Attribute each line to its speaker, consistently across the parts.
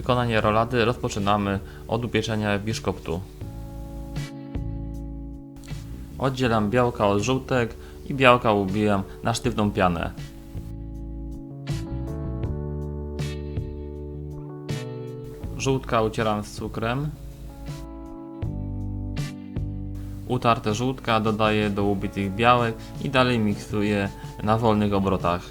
Speaker 1: Wykonanie rolady rozpoczynamy od upieczenia biszkoptu. Oddzielam białka od żółtek i białka ubijam na sztywną pianę. Żółtka ucieram z cukrem. Utarte żółtka dodaję do ubitych białek i dalej miksuję na wolnych obrotach.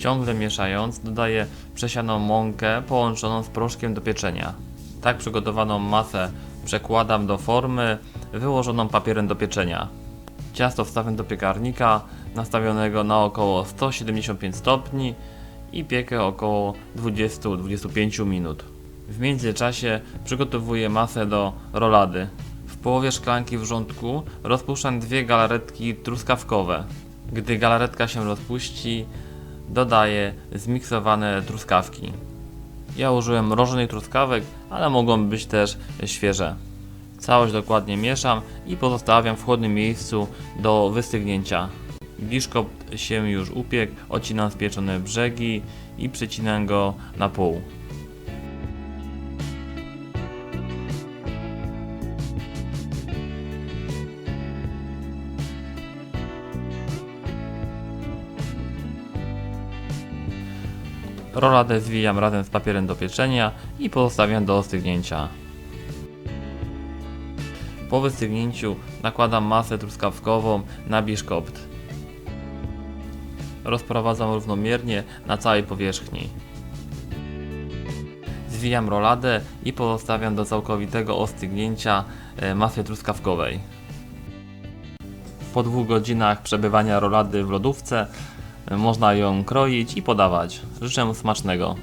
Speaker 1: Ciągle mieszając, dodaję przesianą mąkę połączoną z proszkiem do pieczenia. Tak przygotowaną masę przekładam do formy wyłożoną papierem do pieczenia. Ciasto wstawiam do piekarnika nastawionego na około 175 stopni i piekę około 20-25 minut. W międzyczasie przygotowuję masę do rolady. W połowie szklanki wrzątku rozpuszczam dwie galaretki truskawkowe. Gdy galaretka się rozpuści, dodaję zmiksowane truskawki. Ja użyłem mrożonych truskawek, ale mogą być też świeże. Całość dokładnie mieszam i pozostawiam w chłodnym miejscu do wystygnięcia. Biszkopt się już upiekł, odcinam spieczone brzegi i przycinam go na pół. Roladę zwijam razem z papierem do pieczenia i pozostawiam do ostygnięcia. Po wystygnięciu nakładam masę truskawkową na biszkopt. Rozprowadzam równomiernie na całej powierzchni. Zwijam roladę i pozostawiam do całkowitego ostygnięcia e, masy truskawkowej. Po dwóch godzinach przebywania rolady w lodówce można ją kroić i podawać. Życzę smacznego.